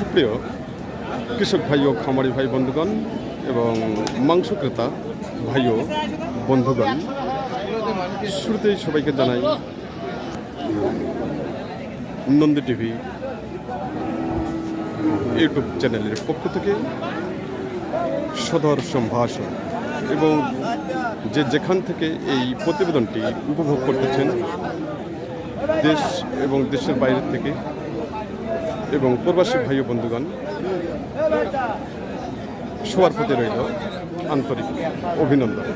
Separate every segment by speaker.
Speaker 1: সুপ্রিয় কৃষক ভাই ও খামারি ভাই বন্ধুগণ এবং মাংস ক্রেতা ভাই ও বন্ধুগণ, শুরুতেই সবাইকে জানাই নন্দী টিভি ইউটিউব চ্যানেলের পক্ষ থেকে সদর সম্ভাষণ এবং যে যেখান থেকে এই প্রতিবেদনটি উপভোগ করতেছেন, দেশ এবং দেশের বাইরে থেকে এবং প্রবাসী ভাই বন্ধুগণ সবার প্রতি রইল আন্তরিক অভিনন্দন।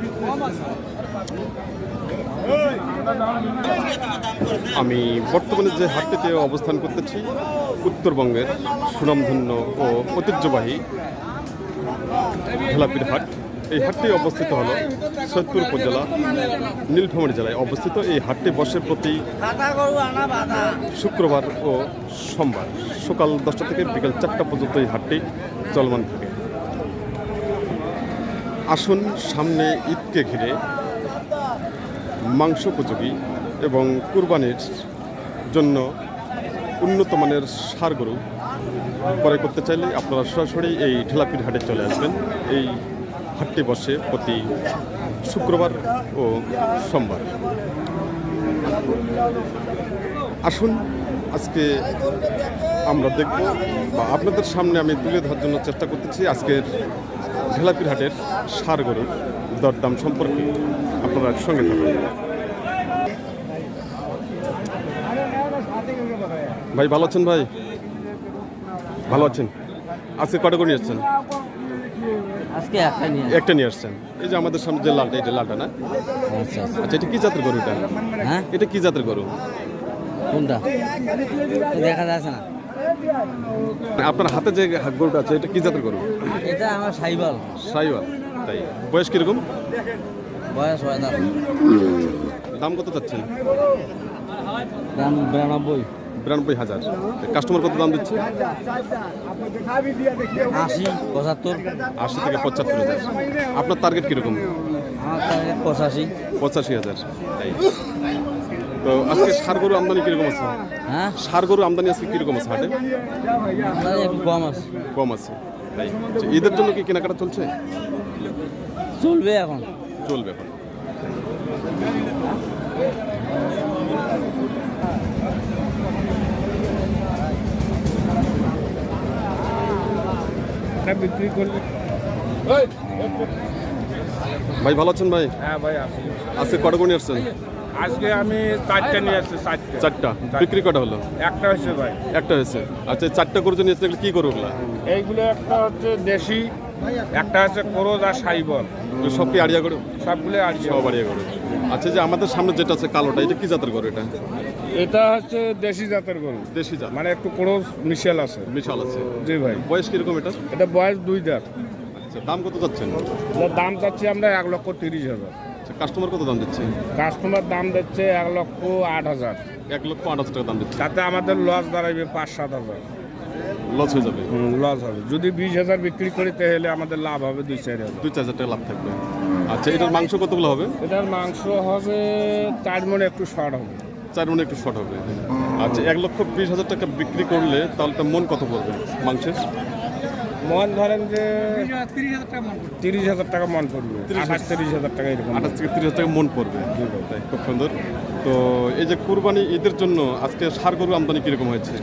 Speaker 1: আমি বর্তমানে যে হাটটিতে অবস্থান করতেছি, উত্তরবঙ্গের সুনামধন্য ও ঐতিহ্যবাহী ভেলাপির হাট। এই হাটটি অবস্থিত হল সৈয়দপুর উপজেলা, নীলফামারী জেলায় অবস্থিত। এই হাটটি বসে প্রতি শুক্রবার ও সোমবার সকাল দশটা থেকে বিকাল চারটা পর্যন্ত এই হাটটি চলমান থাকে। আসুন সামনে ঈদকে ঘিরে মাংস উপযোগী এবং কুরবানির জন্য উন্নত মানের সার গরু ক্রয় করতে চাইলে আপনারা সরাসরি এই ঠেলাপির হাটে চলে আসবেন। এই হাটটি বসে প্রতি শুক্রবার ও সোমবার। আসুন, আজকে আমরা দেখব বা আপনাদের সামনে আমি তুলে ধরার জন্য চেষ্টা করতেছি আজকের ঢেলাপির হাটের সার গরুর দরদাম সম্পর্কে। আপনারা সঙ্গে থাকুন। ভাই, ভালো আছেন ভাই? ভালো আছেন। আজকে কটা করে নিয়ে আসছেন
Speaker 2: আজকে একটা নিয়ে
Speaker 1: একটা নিয়ে আসছেন। এই যে আমাদের সামনে যে লালটা এটা লালটা না?
Speaker 2: আচ্ছা আচ্ছা।
Speaker 1: আচ্ছা এটা কি জাতের গরু এটা?
Speaker 2: হ্যাঁ?
Speaker 1: এটা কি জাতের গরু?
Speaker 2: কোনটা? দেখা যাচ্ছে না।
Speaker 1: আপনার হাতে যে গরুটা আছে এটা কি জাতের গরু?
Speaker 2: এটা আমার সাইবাল।
Speaker 1: সাইওয়াল তাই। বয়স কীরকম?
Speaker 2: বয়স হয়
Speaker 1: দাম কত চাচ্ছেন?
Speaker 2: দাম বিরানব্বই।
Speaker 1: বিরানব্বই হাজার। কাস্টমার কত দাম দিচ্ছে?
Speaker 2: আশি পঁচাত্তর।
Speaker 1: আশি থেকে পঁচাত্তর হাজার। আপনার টার্গেট কীরকম?
Speaker 2: পঁচাশি।
Speaker 1: পঁচাশি হাজার। তাই তো আজকে সার গরু আমদানি কীরকম আছে?
Speaker 2: হ্যাঁ?
Speaker 1: সার গরু আমদানি আজকে কীরকম আছে হাটে?
Speaker 2: কম আছে।
Speaker 1: কম আছে। তাই ঈদের জন্য কি কেনাকাটা চলছে?
Speaker 2: চলবে এখন।
Speaker 1: চলবে এখন।
Speaker 3: বিক্রি করলে।
Speaker 1: ভাই ভালো আছেন ভাই?
Speaker 3: হ্যাঁ ভাই আসি
Speaker 1: আজকে কটা নিয়ে আসছেন?
Speaker 3: আজকে আমি চারটে নিয়ে আসছি চারটে।
Speaker 1: চারটা। বিক্রি কটা হলো?
Speaker 3: একটা হচ্ছে ভাই।
Speaker 1: একটা হয়েছে। আচ্ছা চারটা যে নিয়ে এগুলো কি ওগুলা
Speaker 3: এইগুলো একটা হচ্ছে দেশি একটা হচ্ছে কোরজ আর সাইবল
Speaker 1: তো সব কি আড়িয়া গরু?
Speaker 3: সবগুলো আর
Speaker 1: সব আড়িয়া গরু। আচ্ছা যে আমাদের সামনে যেটা আছে কালোটা এটা কি জাতের গরু এটা?
Speaker 3: এটা হচ্ছে দেশি জাতের গরু।
Speaker 1: দেশি জাত।
Speaker 3: মানে একটু কোরজ মিশাল আছে।
Speaker 1: মিশাল আছে।
Speaker 3: জি ভাই।
Speaker 1: বয়স কীরকম এটা?
Speaker 3: এটা বয়স দুই দাঁত
Speaker 1: আচ্ছা দাম কত যাচ্ছেন
Speaker 3: দাম চাচ্ছি আমরা এক লক্ষ তিরিশ হাজার।
Speaker 1: আচ্ছা কাস্টমার কত দাম দিচ্ছে?
Speaker 3: কাস্টমার দাম দিচ্ছে এক লক্ষ আট হাজার।
Speaker 1: এক লক্ষ আট হাজার টাকা দাম দিচ্ছে।
Speaker 3: তাতে আমাদের লস দাঁড়াবে পাঁচ সাত হাজার।
Speaker 1: লস হয়ে যাবে।
Speaker 3: লস হবে। যদি বিশ হাজার বিক্রি করি তাহলে আমাদের লাভ হবে দুই চার হাজার।
Speaker 1: দুই চার হাজার টাকা লাভ থাকবে। আচ্ছা এটার মাংস কতগুলো হবে?
Speaker 3: এটার মাংস হবে চার মনে একটু শর্ট হবে।
Speaker 1: চার মনে একটু শর্ট হবে। আচ্ছা এক লক্ষ বিশ হাজার টাকা বিক্রি করলে তাহলে তার মন কত পড়বে মাংসের?
Speaker 3: মন ধরেন যে তিরিশ হাজার টাকা মন পড়বে।
Speaker 1: 30,000
Speaker 3: আঠাশ তিরিশ হাজার টাকা এরকম।
Speaker 1: আঠাশ থেকে তিরিশ হাজার টাকা মন পড়বে। খুব সুন্দর। তো এই যে কুরবানি ঈদের জন্য আজকে সার গরু আমদানি কীরকম হয়েছে?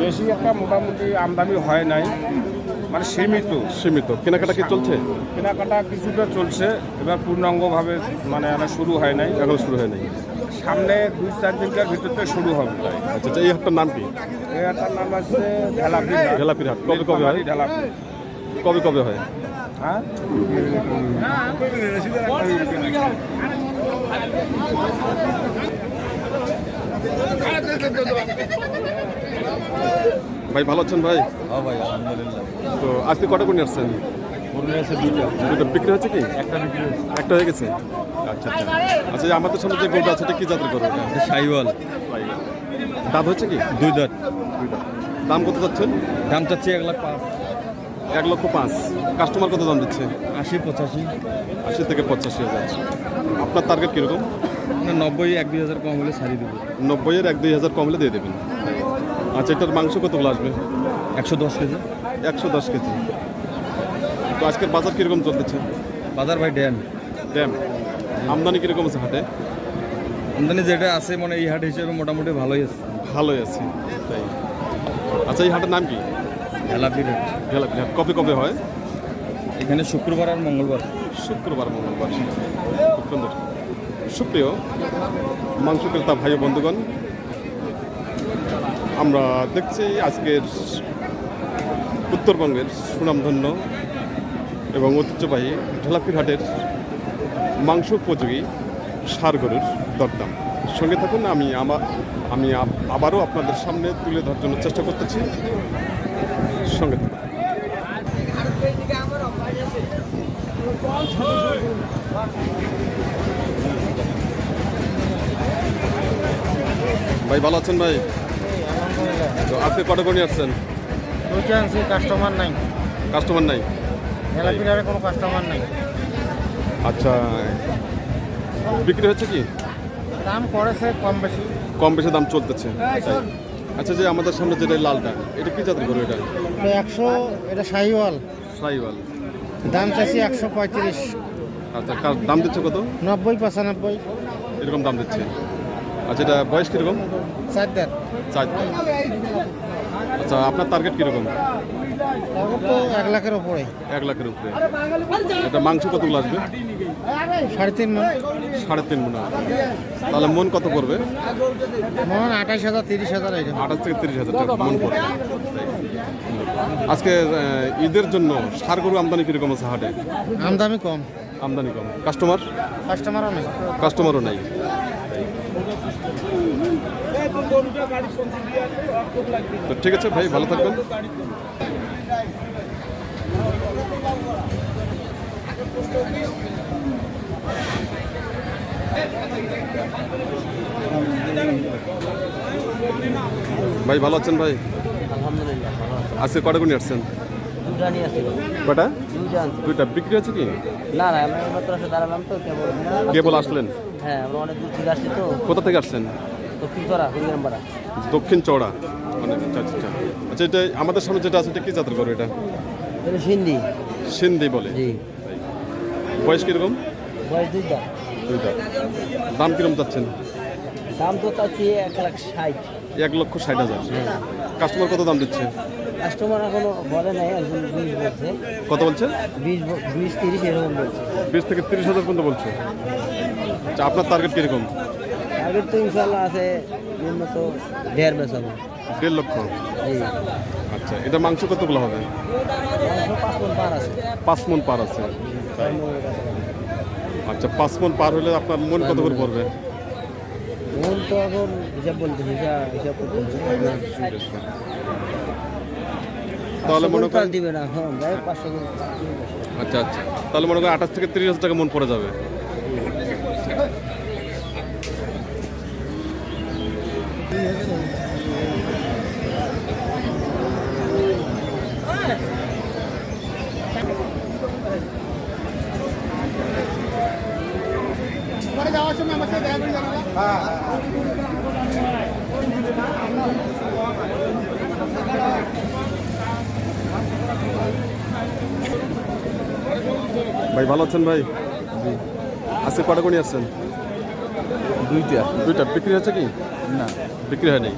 Speaker 3: বেশি একটা মোটামুটি আমদানি হয় নাই মানে সীমিত
Speaker 1: সীমিত কেনাকাটা কি চলছে
Speaker 3: কেনাকাটা কিছুটা চলছে এবার পূর্ণাঙ্গভাবে মানে আর শুরু হয় নাই
Speaker 1: এখন শুরু হয় নাই
Speaker 3: সামনে দুই চার দিনকার ভিতরতে শুরু হবে
Speaker 1: আচ্ছা আচ্ছা, এই হাটটার নাম কি
Speaker 3: এই একটার নাম আছে ঢেলাপি
Speaker 1: ঢেলাপির হাট কবে কবে হয়
Speaker 3: ঢেলাপি
Speaker 1: কবে কবে হয়
Speaker 3: হ্যাঁ
Speaker 1: ভাই ভালো আছেন ভাই?
Speaker 2: ভাই আলহামদুলিল্লাহ।
Speaker 1: তো আজকে কটা করে আসছেন? দুটো বিক্রি হচ্ছে কি?
Speaker 2: একটা বিক্রি
Speaker 1: একটা হয়ে গেছে? আচ্ছা আচ্ছা। আচ্ছা আমাদের সামনে যে গরুটা আছে এটা কি জাতের গরু? এটা
Speaker 2: সাইবাল
Speaker 1: দাঁত হচ্ছে কি?
Speaker 2: দুই দাঁত।
Speaker 1: দুইটা দাম কত যাচ্ছেন?
Speaker 2: দাম চাচ্ছি এক লাখ পাঁচ।
Speaker 1: এক লক্ষ পাঁচ। কাস্টমার কত দাম দিচ্ছে?
Speaker 2: আশি পঁচাশি।
Speaker 1: আশি থেকে পঁচাশি হাজার। আপনার টার্গেট কীরকম?
Speaker 2: নব্বই এক দুই হাজার কম হলে ছাড়িয়ে দেবো।
Speaker 1: নব্বইয়ের এক দুই হাজার কমলে দিয়ে দেবেন। আচ্ছা এটার মাংস কতগুলো আসবে?
Speaker 2: একশো দশ কেজি।
Speaker 1: একশো দশ কেজি। তো আজকের বাজার কীরকম চলতেছে?
Speaker 2: বাজার ভাই ড্যাম।
Speaker 1: ড্যাম। আমদানি কীরকম আছে হাটে?
Speaker 2: আমদানি যেটা আছে মানে এই হাট হিসেবে মোটামুটি ভালোই আছে।
Speaker 1: ভালোই আছে তাই। আচ্ছা এই হাটের নাম কি?
Speaker 2: হেলাপি রেট
Speaker 1: গেলাপি হাট কবে কবে হয়?
Speaker 2: এখানে শুক্রবার আর মঙ্গলবার।
Speaker 1: শুক্রবার মঙ্গলবার। খুব সুন্দর। সুপ্রিয় মাংস ক্রেতা ভাই বন্ধুগণ আমরা দেখছি আজকের উত্তরবঙ্গের সুনামধন্য এবং ঐতিহ্যবাহী ঢেলাপির হাটের মাংস উপযোগী সার গরুর দরদাম। সঙ্গে থাকুন, আমি আমার আমি আবারও আপনাদের সামনে তুলে ধরার জন্য চেষ্টা করতেছি। সঙ্গে থাকুন। ভাই, ভালো আছেন ভাই? তো আজকে কটা করে নিয়ে আসছেন
Speaker 3: দুইটা আনছি কাস্টমার নাই।
Speaker 1: কাস্টমার নাই?
Speaker 3: কোনো কাস্টমার নাই।
Speaker 1: আচ্ছা বিক্রি হচ্ছে কি?
Speaker 3: দাম করেছে কম বেশি।
Speaker 1: কম বেশি দাম চলতেছে। তাই। আচ্ছা যে আমাদের সামনে যেটা লালটা এটা কি জাতের গরু এটা?
Speaker 3: একশো এটা শাহিওয়াল
Speaker 1: সাইওয়াল
Speaker 3: দাম চাইছি একশো পঁয়ত্রিশ।
Speaker 1: আচ্ছা দাম দিচ্ছে কত?
Speaker 3: নব্বই পঁচানব্বই।
Speaker 1: এরকম দাম দিচ্ছে। আচ্ছা এটা বয়স কীরকম?
Speaker 3: চার দেড়
Speaker 1: চার। আচ্ছা আপনার টার্গেট কীরকম?
Speaker 3: তো এক লাখের ওপরে
Speaker 1: এক লাখের উপরে। এটা মাংস কতগুলো আসবে?
Speaker 3: সাড়ে তিন মন।
Speaker 1: সাড়ে তিন মনে তাহলে মন কত পড়বে?
Speaker 3: মন আঠাশ হাজার তিরিশ হাজার
Speaker 1: আঠাশ থেকে তিরিশ হাজার টাকা মন পড়বে। আজকে ঈদের জন্য সার গরু আমদানি কীরকম আছে হাটে?
Speaker 3: আমদানি কম।
Speaker 1: আমদানি কম। কাস্টমার
Speaker 3: কাস্টমারও নেই।
Speaker 1: কাস্টমারও নাই। তো ঠিক আছে ভাই ভালো থাকবেন। ভাই ভালো আছেন ভাই?
Speaker 4: আলহামদুলিল্লাহ আছে।
Speaker 1: আজকে কটা গুণি আসছেন? কটা?
Speaker 4: দুটা
Speaker 1: দুইটা। বিক্রি আছে কি?
Speaker 4: না না দাঁড়ালাম তো কেবল
Speaker 1: কেবল আসলেন?
Speaker 4: হ্যাঁ আমরা অনেক দূর থেকে আসছি তো।
Speaker 1: কোথা থেকে আসছেন?
Speaker 4: দক্ষিণ চড়া
Speaker 1: দক্ষিণ চওড়া মানে আচ্ছা আচ্ছা আচ্ছা। আচ্ছা এটা আমাদের সামনে যেটা আছে এটা কি জাতের গরু এটা?
Speaker 4: এটা সিন্ধি।
Speaker 1: সিন্ধি বলে।
Speaker 4: জি।
Speaker 1: বয়স কীরকম?
Speaker 4: বয়স দুইটা
Speaker 1: দুইটা দাম কীরকম চাচ্ছেন?
Speaker 4: দাম তো চাচ্ছি এক লাখ ষাট।
Speaker 1: এক লক্ষ ষাট হাজার। কাস্টমার কত দাম দিচ্ছে?
Speaker 4: কাস্টমার এখনও বলে নাই একজন বিশ বলছে।
Speaker 1: কত বলছে?
Speaker 4: বিশ বিশ তিরিশ এরকম বলছে।
Speaker 1: বিশ থেকে তিরিশ হাজার পর্যন্ত বলছে। আচ্ছা আপনার টার্গেট কীরকম?
Speaker 4: আগের তো ইনশাল্লাহ আছে নিম্নত দেড় বেচাবো
Speaker 1: দেড় লক্ষ? আচ্ছা এটা মাংস কতগুলো হবে?
Speaker 4: পাঁচ মন পার আছে।
Speaker 1: আচ্ছা পাঁচ মন পার হলে আপনার মন কত করে পড়বে?
Speaker 4: মন তো এখন হিসাব বলতে হিসাব করতে
Speaker 1: তাহলে মনে করেন
Speaker 4: দিবে না হ্যাঁ।
Speaker 1: আচ্ছা আচ্ছা। তাহলে মনে করেন আঠাশ থেকে তিরিশ হাজার টাকা মন পড়ে যাবে। ভাই ভালো আছেন ভাই? আজকে কটা কোনি আসছেন?
Speaker 2: দুইটা।
Speaker 1: দুইটা। বিক্রি হচ্ছে কি?
Speaker 2: না।
Speaker 1: বিক্রি হয়নি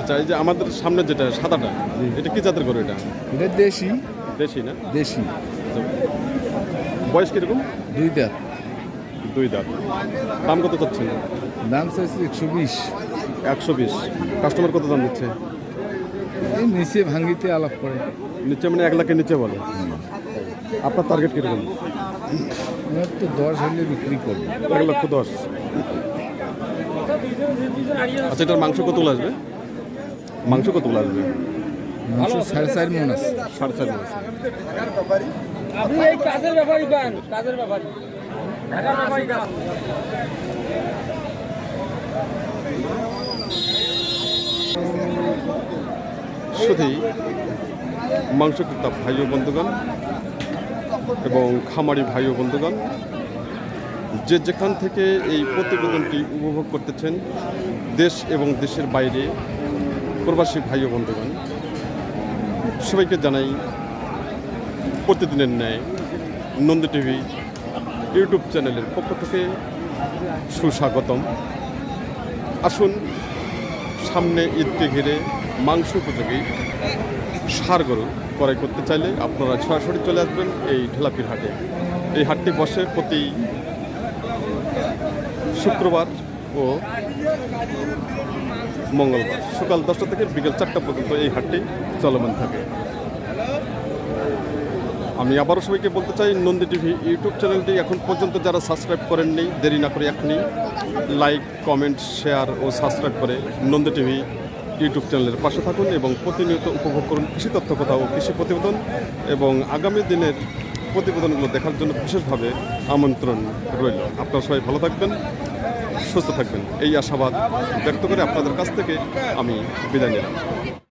Speaker 1: আচ্ছা এই যে আমাদের সামনে যেটা সাদাটা এটা কি জাতের গরু এটা?
Speaker 2: এটা দেশি।
Speaker 1: দেশি না?
Speaker 2: দেশি।
Speaker 1: আচ্ছা। বয়স কীরকম?
Speaker 2: দুইটা।
Speaker 1: দুই দাঁত। দাম কত চাচ্ছেন?
Speaker 2: দাম চাইছি একশো বিশ।
Speaker 1: একশো বিশ। কাস্টমার কত দাম দিচ্ছে?
Speaker 2: এই নিচে ভাঙ্গিতে আলাপ করে।
Speaker 1: নিচে মানে এক লাখের নিচে বলে। আপনার টার্গেট কীরকম?
Speaker 2: আমার তো দশ হলে বিক্রি করব।
Speaker 1: এক লক্ষ দশ। আচ্ছা এটার মাংস কতগুলো আসবে? মাংস কতগুলো আসবে?
Speaker 2: মাংস সাড়ে চার মন আছে।
Speaker 1: সাড়ে চার মণ আছে।
Speaker 3: আপনি এই কাজের ব্যাপারই পান কাজের ব্যাপারই।
Speaker 1: শুধুই মাংস ক্রেতা ভাই ও বন্ধুগণ এবং খামারি ভাই ও বন্ধুগণ, যে যেখান থেকে এই প্রতিবেদনটি উপভোগ করতেছেন দেশ এবং দেশের বাইরে প্রবাসী ভাই ও বন্ধুগণ, সবাইকে জানাই প্রতিদিনের ন্যায় নন্দী টিভি ইউটিউব চ্যানেলের পক্ষ থেকে সুস্বাগতম। আসুন, সামনে ঈদকে ঘিরে মাংস উপযোগী সার গরু ক্রয় করতে চাইলে আপনারা সরাসরি চলে আসবেন এই ঢেলাপির হাটে। এই হাটটি বসে প্রতি শুক্রবার ও মঙ্গলবার। সকাল দশটা থেকে বিকেল চারটা পর্যন্ত এই হাটটি চলমান থাকে। আমি আবারও সবাইকে বলতে চাই, নন্দী টিভি ইউটিউব চ্যানেলটি এখন পর্যন্ত যারা সাবস্ক্রাইব করেননি দেরি না করে এখনই লাইক, কমেন্ট, শেয়ার ও সাবস্ক্রাইব করে নন্দী টিভি ইউটিউব চ্যানেলের পাশে থাকুন এবং প্রতিনিয়ত উপভোগ করুন কৃষি তথ্য কথা ও কৃষি প্রতিবেদন এবং আগামী দিনের প্রতিবেদনগুলো দেখার জন্য বিশেষভাবে আমন্ত্রণ রইল। আপনারা সবাই ভালো থাকবেন, সুস্থ থাকবেন। এই আশাবাদ ব্যক্ত করে আপনাদের কাছ থেকে আমি বিদায় নিলাম।